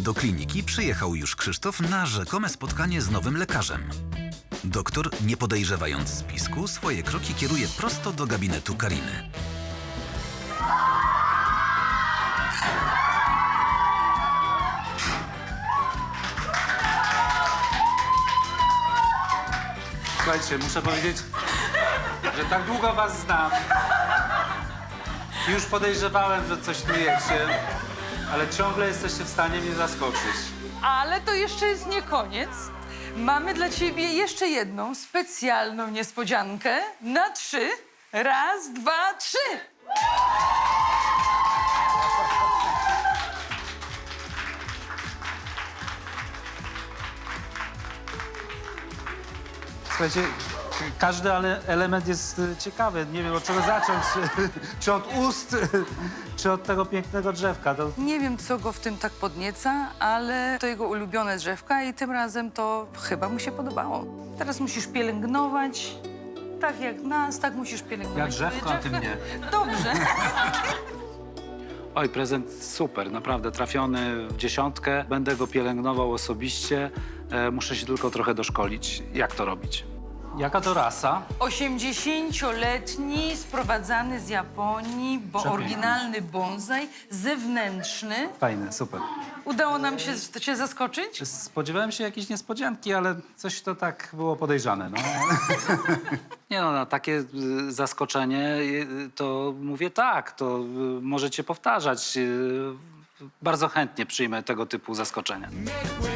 Do kliniki przyjechał już Krzysztof na rzekome spotkanie z nowym lekarzem. Doktor, nie podejrzewając spisku, swoje kroki kieruje prosto do gabinetu Kariny. Słuchajcie, muszę powiedzieć, że tak długo was znam. Już podejrzewałem, że coś tu jecie, ale ciągle jesteście w stanie mnie zaskoczyć. Ale to jeszcze jest nie koniec. Mamy dla ciebie jeszcze jedną specjalną niespodziankę na trzy. Raz, dwa, trzy. Słuchajcie, każdy ale element jest y, ciekawy. Nie wiem, od czego zacząć. Czy od ust, czy od tego pięknego drzewka. To Nie wiem, co go w tym tak podnieca, ale to jego ulubione drzewka i tym razem to chyba mu się podobało. Teraz musisz pielęgnować. Tak jak nas, tak musisz pielęgnować. Ja drzewko, a ty mnie. Dobrze. Oj, prezent super, naprawdę trafiony w dziesiątkę. Będę go pielęgnował osobiście. E, muszę się tylko trochę doszkolić, jak to robić. Jaka to rasa? 80-letni, sprowadzany z Japonii, bo Przepiękny. oryginalny bonsai, zewnętrzny. Fajne, super. Udało nam się cię zaskoczyć? Spodziewałem się jakiejś niespodzianki, ale coś to tak było podejrzane. No. Nie no, na takie y, zaskoczenie y, to mówię tak, to y, możecie powtarzać. y, Bardzo chętnie przyjmę tego typu zaskoczenia. Make way